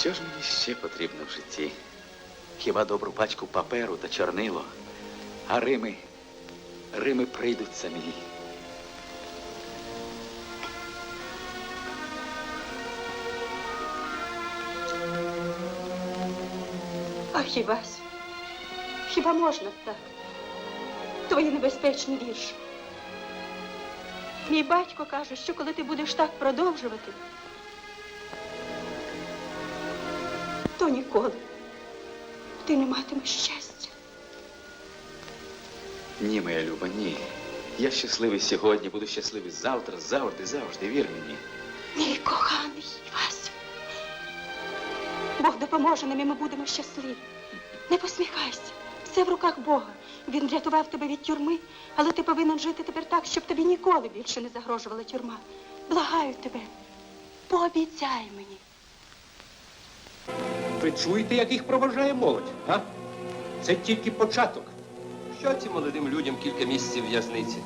Що ж мені ще потрібно в житті? Хіба добру пачку паперу та чорнило, а Рими, Рими прийдуть самі. Ах, Івась, хіба можна так? Твої небезпечні вірші. Мій батько каже, що коли ти будеш так продовжувати, то ніколи ти не матимеш щастя. Ні, моя люба, ні. Я щасливий сьогодні, буду щасливий завтра, завжди, завжди, вір мені. Мій коханий Івась. Бог допоможе нам, і ми будемо щасливі. Не посміхайся. Все в руках Бога. Він врятував тебе від тюрми, але ти повинен жити тепер так, щоб тобі ніколи більше не загрожувала тюрма. Благаю тебе, пообіцяй мені. Ви чуєте, як їх проважає молодь? А? Це тільки початок. Що цим молодим людям кілька місяців в'язниці?